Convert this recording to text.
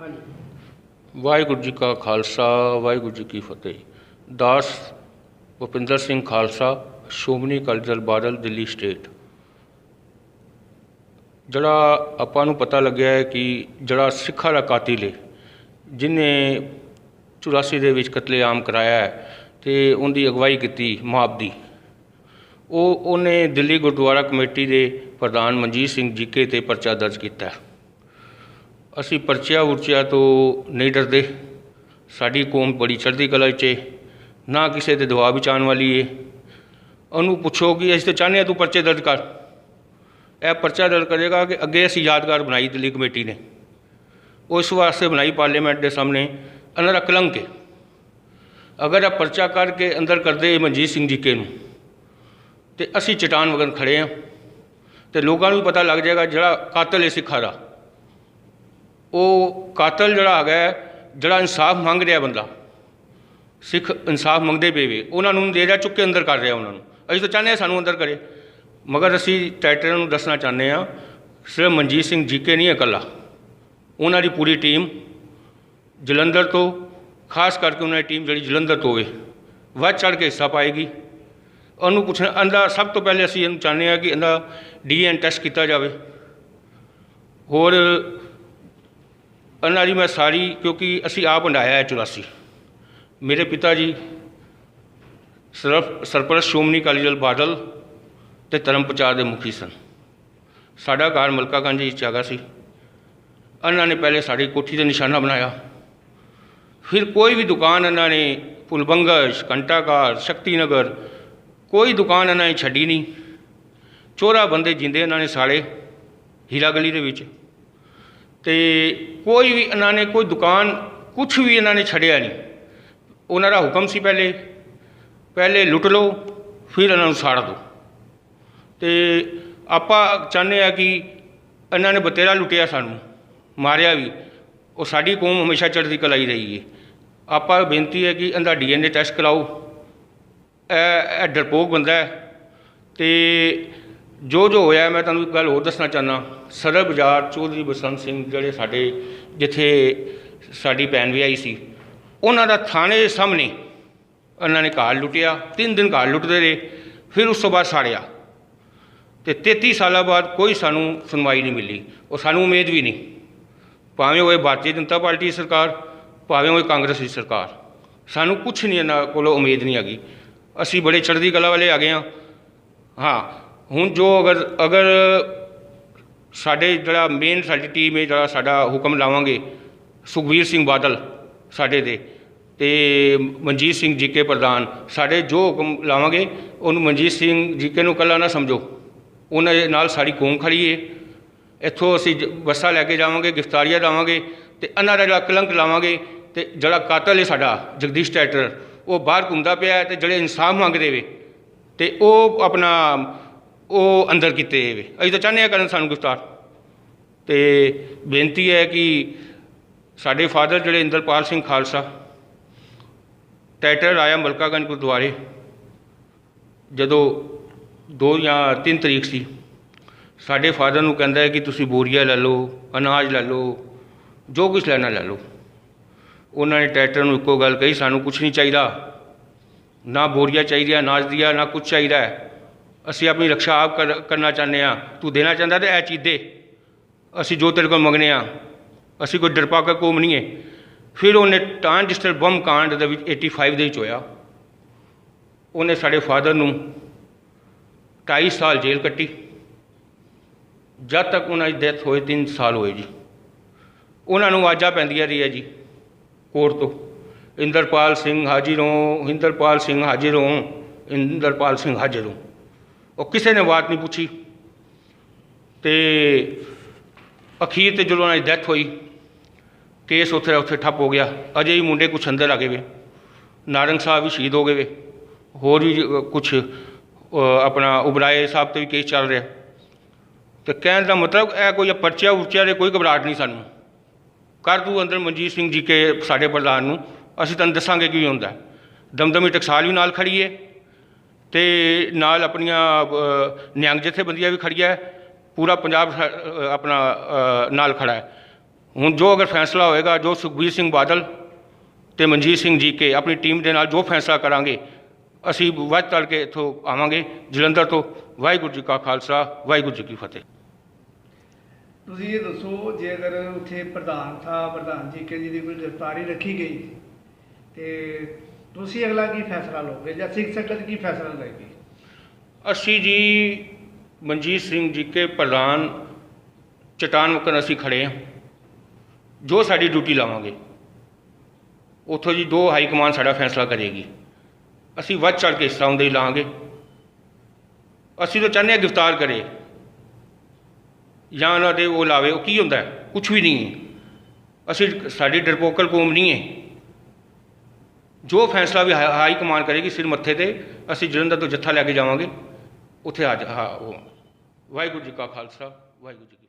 ਹਾਂਜੀ। ਵਾਹਿਗੁਰੂ ਜੀ ਕਾ ਖਾਲਸਾ, ਵਾਹਿਗੁਰੂ ਜੀ ਕੀ ਫਤਿਹ। ਦਾਸ ਭੁਪਿੰਦਰ ਸਿੰਘ ਖਾਲਸਾ, ਸ਼੍ਰੋਮਣੀ ਅਕਾਲੀ ਦਲ ਬਾਦਲ, ਦਿੱਲੀ ਸਟੇਟ। ਜਿਹੜਾ ਆਪਾਂ ਨੂੰ ਪਤਾ ਲੱਗਿਆ ਹੈ ਕਿ ਜਿਹੜਾ ਸਿੱਖਾਂ ਦਾ ਕਾਤਿਲ ਹੈ, ਜਿਨੇ 84 ਦੇ ਵਿੱਚ ਕਤਲੇਆਮ ਕਰਾਇਆ ਹੈ ਤੇ ਉਹਦੀ ਅਗਵਾਈ ਕੀਤੀ ਮੁਆਬਦੀ ਉਹ ਉਹਨੇ ਦਿੱਲੀ ਗੁਰਦੁਆਰਾ ਕਮੇਟੀ ਦੇ ਪ੍ਰਧਾਨ ਮਨਜੀਤ ਸਿੰਘ ਜੀਕੇ ਤੇ ਪਰਚਾ ਦਰਜ ਕੀਤਾ ਹੈ। ਅਸੀਂ ਪਰਚਿਆਂ ਉਰਚਿਆਂ ਤੋਂ ਨਹੀਂ ਡਰਦੇ। ਸਾਡੀ ਕੌਮ ਬੜੀ ਚੜ੍ਹਦੀ ਕਲਾ 'ਚ ਹੈ ਨਾ ਕਿਸੇ ਦੇ ਦਬਾਅ ਵਿੱਚ ਆਉਣ ਵਾਲੀ ਹੈ ਉਹਨੂੰ ਪੁੱਛੋ ਕਿ ਅਸੀਂ ਤਾਂ ਚਾਹੁੰਦੇ ਹਾਂ ਤੂੰ ਪਰਚੇ ਦਰਜ ਕਰ। ਇਹ ਪਰਚਾ ਦਰਜ ਕਰੇਗਾ ਕਿ ਅੱਗੇ ਅਸੀਂ ਯਾਦਗਾਰ ਬਣਾਈ ਦਿੱਲੀ ਕਮੇਟੀ ਨੇ। ਉਸ ਵਾਸਤੇ ਬਣਾਈ ਪਾਰਲੀਮੈਂਟ ਦੇ ਸਾਹਮਣੇ ਅੰਦਰ ਕਲੰਕ ਹੈ ਅਗਰ ਇਹ ਪਰਚਾ ਕਰਕੇ ਅੰਦਰ ਕਰਦੇ ਮਨਜੀਤ ਸਿੰਘ ਜੀ ਕੇ ਨੂੰ, ਤੇ ਅਸੀਂ ਚਟਾਨ ਵਗਨ ਖੜੇ ਹਾਂ। ਤੇ ਲੋਕਾਂ ਨੂੰ ਵੀ ਪਤਾ ਲੱਗ ਜਾਏਗਾ ਜਿਹੜਾ ਕਾਤਲ ਏ ਸਿੱਖਾਂ ਦਾ। ਉਹ ਕਾਤਲ ਜਿਹੜਾ ਹੈਗਾ ਜਿਹੜਾ ਇਨਸਾਫ ਮੰਗ ਰਿਹਾ ਬੰਦਾ, ਸਿੱਖ ਇਨਸਾਫ ਮੰਗਦੇ ਪਏ ਵੇ, ਉਹਨਾਂ ਨੂੰ ਦੇ ਰਿਹਾ, ਚੁੱਕ ਕੇ ਅੰਦਰ ਕਰ ਰਿਹਾ ਉਹਨਾਂ ਨੂੰ। ਅਸੀਂ ਤਾਂ ਚਾਹੁੰਦੇ ਹਾਂ ਸਾਨੂੰ ਅੰਦਰ ਕਰੇ। ਮਗਰ ਅਸੀਂ ਟਾਈਟਲ ਨੂੰ ਦੱਸਣਾ ਚਾਹੁੰਦੇ ਹਾਂ, ਸਿਰਫ ਮਨਜੀਤ ਸਿੰਘ ਜੀਕੇ ਨਹੀਂ ਇਕੱਲਾ। ਉਹਨਾਂ ਦੀ ਪੂਰੀ ਟੀਮ ਜਲੰਧਰ ਤੋਂ, ਖਾਸ ਕਰਕੇ ਉਹਨਾਂ ਦੀ ਟੀਮ ਜਿਹੜੀ ਜਲੰਧਰ ਤੋਂ ਹੋਵੇ, ਵੱਧ ਚੜ੍ਹ ਕੇ ਹਿੱਸਾ ਪਾਏਗੀ। ਉਹਨੂੰ ਪੁੱਛਣਾ, ਇਹਦਾ ਸਭ ਤੋਂ ਪਹਿਲੇ ਅਸੀਂ ਇਹਨੂੰ ਚਾਹੁੰਦੇ ਹਾਂ ਕਿ ਇਹਦਾ ਡੀਐਨ ਟੈਸਟ ਕੀਤਾ ਜਾਵੇ। ਹੋਰ ਇਹਨਾਂ ਦੀ ਮੈਂ ਸਾਰੀ, ਕਿਉਂਕਿ ਅਸੀਂ ਆਪ ਹੰਡਾਇਆ ਹੈ 84 ਮੇਰੇ ਪਿਤਾ ਜੀ ਸਰਫ ਸਰਪ੍ਰਸਤ ਸ਼੍ਰੋਮਣੀ ਅਕਾਲੀ ਦਲ ਬਾਦਲ ਤੇ ਧਰਮ ਪ੍ਰਚਾਰ ਦੇ ਮੁਖੀ ਸਨ। ਸਾਡਾ ਘਰ ਮਲਕਾ ਗੰਜ ਵਿੱਚ ਹੈਗਾ ਸੀ। ਇਹਨਾਂ ਨੇ ਪਹਿਲੇ ਸਾਡੀ ਕੋਠੀ ਤੇ ਨਿਸ਼ਾਨਾ ਬਣਾਇਆ। ਫਿਰ ਕੋਈ ਵੀ ਦੁਕਾਨ ਇਹਨਾਂ ਨੇ ਪੁਲਬੰਗਸ਼ ਕੰਟਾਕਾਰ ਸ਼ਕਤੀ ਨਗਰ ਕੋਈ ਦੁਕਾਨ ਇਹਨਾਂ ਨੇ ਛੱਡੀ ਨਹੀਂ। ਚੋਰਾ ਬੰਦੇ ਜਿੰਦੇ ਇਹਨਾਂ ਨੇ ਸਾੜੇ ਹੀਰਾ ਗਲੀ ਦੇ ਵਿੱਚ। ਤੇ ਕੋਈ ਵੀ ਇਹਨਾਂ ਨੇ ਕੋਈ ਦੁਕਾਨ ਕੁਛ ਵੀ ਇਹਨਾਂ ਨੇ ਛੱਡਿਆ ਨਹੀਂ। ਉਹਨਾਂ ਦਾ ਹੁਕਮ ਸੀ ਪਹਿਲੇ। ਪਹਿਲੇ ਲੁੱਟ ਲਓ, ਫਿਰ ਇਹਨਾਂ ਨੂੰ ਸਾੜ ਦਿਓ। ਅਤੇ ਆਪਾਂ ਚਾਹੁੰਦੇ ਹਾਂ ਕਿ ਇਹਨਾਂ ਨੇ ਬਤੇਰਾ ਲੁੱਟਿਆ ਸਾਨੂੰ, ਮਾਰਿਆ ਵੀ। ਉਹ ਸਾਡੀ ਕੌਮ ਹਮੇਸ਼ਾ ਚੜ੍ਹਦੀ ਕਲਾਈ ਰਹੀ ਹੈ ਆਪਾਂ ਬੇਨਤੀ ਹੈ ਕਿ ਇਹਦਾ ਡੀਐਨਏ ਟੈਸਟ ਕਰਾਓ। ਇਹ ਇਹ ਡਰਪੋਕ ਬੰਦਾ ਹੈ। ਤੇ ਜੋ ਜੋ ਹੋਇਆ, ਮੈਂ ਤੁਹਾਨੂੰ ਇੱਕ ਗੱਲ ਹੋਰ ਦੱਸਣਾ ਚਾਹੁੰਦਾ। ਸਦਰ ਬਾਜ਼ਾਰ ਚੌਧਰੀ ਬਸੰਤ ਸਿੰਘ ਜਿਹੜੇ ਸਾਡੇ, ਜਿੱਥੇ ਸਾਡੀ ਭੈਣ ਵਿਆਹੀ ਸੀ, ਉਹਨਾਂ ਦਾ ਥਾਣੇ ਦੇ ਸਾਹਮਣੇ ਉਹਨਾਂ ਨੇ ਘਰ ਲੁੱਟਿਆ, ਤਿੰਨ ਦਿਨ ਘਰ ਲੁੱਟਦੇ ਰਹੇ, ਫਿਰ ਉਸ ਤੋਂ ਬਾਅਦ ਸਾੜਿਆ। ਤੇ 33 ਸਾਲਾਂ ਬਾਅਦ ਕੋਈ ਸਾਨੂੰ ਸੁਣਵਾਈ ਨਹੀਂ ਮਿਲੀ, ਉਹ ਸਾਨੂੰ ਉਮੀਦ ਵੀ ਨਹੀਂ। ਭਾਵੇਂ ਉਹ ਭਾਰਤੀ ਜਨਤਾ ਪਾਰਟੀ ਦੀ ਸਰਕਾਰ, ਭਾਵੇਂ ਉਹ ਕਾਂਗਰਸ ਦੀ ਸਰਕਾਰ, ਸਾਨੂੰ ਕੁਝ ਨਹੀਂ ਇਹਨਾਂ ਕੋਲੋਂ ਉਮੀਦ ਨਹੀਂ ਹੈਗੀ। ਅਸੀਂ ਬੜੇ ਚੜ੍ਹਦੀ ਕਲਾ ਵਾਲੇ ਆ ਗਏ ਹਾਂ। ਹਾਂ ਹੁਣ ਜੋ ਅਗਰ ਅਗਰ ਸਾਡੇ ਜਿਹੜਾ ਮੇਨ ਸਾਡੀ ਟੀਮ ਹੈ, ਜਿਹੜਾ ਸਾਡਾ ਹੁਕਮ ਲਾਵਾਂਗੇ, ਸੁਖਬੀਰ ਸਿੰਘ ਬਾਦਲ ਸਾਡੇ ਦੇ ਤੇ ਮਨਜੀਤ ਸਿੰਘ ਜੀਕੇ ਪ੍ਰਧਾਨ, ਸਾਡੇ ਜੋ ਹੁਕਮ ਲਾਵਾਂਗੇ, ਉਹਨੂੰ ਮਨਜੀਤ ਸਿੰਘ ਜੀਕੇ ਨੂੰ ਇਕੱਲਾ ਨਾ ਸਮਝੋ। ਉਹਨਾਂ ਦੇ ਨਾਲ ਸਾਡੀ ਕੌਮ ਖੜੀ ਹੈ। ਇੱਥੋਂ ਅਸੀਂ ਜ- ਬੱਸਾਂ ਲੈ ਕੇ ਜਾਵਾਂਗੇ, ਗ੍ਰਿਫਤਾਰੀਆਂ ਲਾਵਾਂਗੇ ਤੇ ਇਹਨਾਂ ਦਾ ਜਿਹੜਾ ਕਲੰਕ ਲਾਵਾਂਗੇ ਤੇ ਜਿਹੜਾ ਕਾਤਲ ਹੈ ਸਾਡਾ, ਜਗਦੀਸ਼ ਟੈਟਰ ਉਹ ਬਾਹਰ ਘੁੰਮਦਾ ਪਿਆ ਹੈ ਤੇ ਜਿਹੜੇ ਇਨਸਾਫ ਮੰਗਦੇ ਵੇ ਤੇ ਉਹ ਆਪਣਾ ਉਹ ਅੰਦਰ ਕੀਤੇ ਜਾਵੇ ਅਸੀਂ ਤਾਂ ਚਾਹੁੰਦੇ ਹਾਂ ਕਰਨ ਸਾਨੂੰ ਗ੍ਰਿਫਤਾਰ ਤੇ ਬੇਨਤੀ ਹੈ ਕਿ ਸਾਡੇ ਫਾਦਰ ਜਿਹੜੇ ਇੰਦਰਪਾਲ ਸਿੰਘ ਖਾਲਸਾ ਟੈਟਰ ਆਇਆ ਮਲਕਾਗੰਜ ਗੁਰਦੁਆਰੇ, ਜਦੋਂ ਦੋ ਜਾਂ ਤਿੰਨ ਤਰੀਕ ਸੀ, ਸਾਡੇ ਫਾਦਰ ਨੂੰ ਕਹਿੰਦਾ ਹੈ ਕਿ ਤੁਸੀਂ ਬੋਰੀਆ ਲੈ ਲਓ, ਅਨਾਜ ਲੈ ਲਓ, ਜੋ ਕੁਝ ਲੈਣਾ ਲੈ ਲਓ। ਉਹਨਾਂ ਨੇ ਟਰੈਕਟਰ ਨੂੰ ਇੱਕੋ ਗੱਲ ਕਹੀ, ਸਾਨੂੰ ਕੁਝ ਨਹੀਂ ਚਾਹੀਦਾ। ਨਾ ਬੋਰੀਆ ਚਾਹੀਦੀ ਅਨਾਜ ਦੀਆਂ ਨਾ ਕੁਝ ਚਾਹੀਦਾ ਹੈ। ਅਸੀਂ ਆਪਣੀ ਰੱਖਿਆ ਆਪ ਕਰ- ਕਰਨਾ ਚਾਹੁੰਦੇ ਹਾਂ, ਤੂੰ ਦੇਣਾ ਚਾਹੁੰਦਾ ਤੇ ਇਹ ਚੀਜ਼ ਦੇ। ਅਸੀਂ ਜੋ ਤੇਰੇ ਕੋਲ ਮੰਗਨੇ ਆ, ਅਸੀਂ ਕੋਈ ਡਰਪਾਕਾ ਕੌਮ ਨਹੀਂ ਹੈ। ਫਿਰ ਉਹਨੇ ਟ੍ਰਾਂਜਿਸਟਰ ਬੰਮ ਕਾਂਡ ਦੇ ਵਿੱਚ 85 ਦੇ ਵਿੱਚ ਹੋਇਆ, ਉਹਨੇ ਸਾਡੇ ਫਾਦਰ ਨੂੰ 22 ਸਾਲ ਜੇਲ੍ਹ ਕੱਟੀ। ਜਦ ਤੱਕ ਉਹਨਾਂ ਦੀ ਡੈਥ ਹੋਏ 3 ਸਾਲ ਹੋਏ ਜੀ। ਉਹਨਾਂ ਨੂੰ ਆਵਾਜ਼ਾਂ ਪੈਂਦੀਆਂ ਰਹੀਆਂ ਜੀ, ਕੋਰਟ ਤੋਂ। ਇੰਦਰਪਾਲ ਸਿੰਘ ਹਾਜ਼ਰ ਹੋ ਇੰਦਰਪਾਲ ਸਿੰਘ ਹਾਜ਼ਰ ਹੋ ਇੰਦਰਪਾਲ ਸਿੰਘ ਹਾਜ਼ਰ ਹੋ ਉਹ ਕਿਸੇ ਨੇ ਬਾਤ ਨਹੀਂ ਪੁੱਛੀ। ਤੇ ਅਖੀਰ ਤੇ ਜਦੋਂ ਉਹਨਾਂ ਦੀ ਡੈਥ ਹੋਈ ਕੇਸ ਉੱਥੇ ਉੱਥੇ ਠੱਪ ਹੋ ਗਿਆ। ਅਜੇ ਵੀ ਮੁੰਡੇ ਕੁਛ ਅੰਦਰ ਆ ਗਏ ਵੇ। ਨਾਰੰਗ ਸਾਹਿਬ ਵੀ ਸ਼ਹੀਦ ਹੋ ਗਏ ਵੇ। ਹੋਰ ਵੀ ਕੁਛ ਆਪਣਾ ਉਬਰਾਏ ਸਾਹਿਬ ਤੇ ਵੀ ਕੇਸ ਚੱਲ ਰਿਹਾ। ਤੇ ਕਹਿਣ ਦਾ ਮਤਲਬ ਇਹ ਕੋਈ ਪਰਚਾ ਉਰਚਾ ਦੇ ਕੋਈ ਘਬਰਾਹਟ ਨਹੀਂ ਸਾਨੂੰ। ਕਰ ਦੂ ਅੰਦਰ ਮਨਜੀਤ ਸਿੰਘ ਜੀ ਕੇ ਸਾਡੇ ਪ੍ਰਧਾਨ ਨੂੰ, ਅਸੀਂ ਤੁਹਾਨੂੰ ਦੱਸਾਂਗੇ ਕੀ ਹੁੰਦਾ। ਹੈ। ਦਮਦਮੀ ਟਕਸਾਲ ਵੀ ਨਾਲ ਖੜੀ ਹੈ ਅਤੇ ਨਾਲ ਆਪਣੀਆਂ ਨਿਹੰਗ ਜਥੇਬੰਦੀਆਂ ਵੀ ਖੜ੍ਹੀਆਂ ਪੂਰਾ ਪੰਜਾਬ ਆਪਣਾ ਨਾਲ ਖੜ੍ਹਾ ਹੈ। ਹੁਣ ਜੋ ਅਗਰ ਫੈਸਲਾ ਹੋਏਗਾ, ਜੋ ਸੁਖਬੀਰ ਸਿੰਘ ਬਾਦਲ ਅਤੇ ਮਨਜੀਤ ਸਿੰਘ ਜੀ ਕੇ ਆਪਣੀ ਟੀਮ ਦੇ ਨਾਲ ਜੋ ਫੈਸਲਾ ਕਰਾਂਗੇ, ਅਸੀਂ ਵੱਧ ਤੜ ਕੇ ਇੱਥੋਂ ਆਵਾਂਗੇ, ਜਲੰਧਰ ਤੋਂ। ਵਾਹਿਗੁਰੂ ਜੀ ਕਾ ਖਾਲਸਾ, ਵਾਹਿਗੁਰੂ ਜੀ ਕੀ ਫਤਿਹ। ਤੁਸੀਂ ਇਹ ਦੱਸੋ ਜੇ ਅਗਰ ਉੱਥੇ ਪ੍ਰਧਾਨ ਥਾ ਪ੍ਰਧਾਨ ਜੀ ਕੇ ਜੀ ਦੀ ਕੋਈ ਗ੍ਰਿਫਤਾਰੀ ਰੱਖੀ ਗਈ ਤੇ ਤੁਸੀਂ ਅਗਲਾ ਕੀ ਫੈਸਲਾ ਲਓਗੇ ਜਾਂ ਸਿੱਖ ਸੰਗਤ ਕੀ ਫੈਸਲਾ ਲਏਗੀ? ਅਸੀਂ ਜੀ ਮਨਜੀਤ ਸਿੰਘ ਜੀ ਕੇ ਪ੍ਰਧਾਨ ਚਟਾਨ ਮੁਕਨ ਅਸੀਂ ਖੜੇ ਹਾਂ। ਜੋ ਸਾਡੀ ਡਿਊਟੀ ਲਾਵਾਂਗੇ। ਉੱਥੋਂ ਜੀ ਦੋ ਹਾਈ ਕਮਾਨ ਸਾਡਾ ਫੈਸਲਾ ਕਰੇਗੀ। ਅਸੀਂ ਵੱਧ ਚੜ ਕੇ ਹਿੱਸਾ ਹੁੰਦੇ ਹੀ ਲਾਂਗੇ। ਅਸੀਂ ਤਾਂ ਚਾਹੁੰਦੇ ਹਾਂ ਗ੍ਰਿਫਤਾਰ ਕਰੇ। ਜਾਂ ਉਹਨਾਂ ਦੇ ਉਹ ਲਾਵੇ, ਉਹ ਕੀ ਹੁੰਦਾ ਕੁਝ ਵੀ ਨਹੀਂ ਹੈ। ਅਸੀਂ ਸਾਡੀ ਡਰਪੋਕਲ ਕੌਮ ਨਹੀਂ ਹੈ। ਜੋ ਫੈਸਲਾ ਵੀ ਹਾ ਹਾਈ ਕਮਾਨ ਕਰੇਗੀ ਸਿਰ ਮੱਥੇ ਤੇ, ਅਸੀਂ ਜਲੰਧਰ ਤੋਂ ਜੱਥਾ ਲੈ ਕੇ ਜਾਵਾਂਗੇ। ਉੱਥੇ ਆ ਜਾ- ਹਾਂ, ਉਹ। ਵਾਹਿਗੁਰੂ ਜੀ ਕਾ ਖਾਲਸਾ, ਵਾਹਿਗੁਰੂ ਜੀ ਕੀ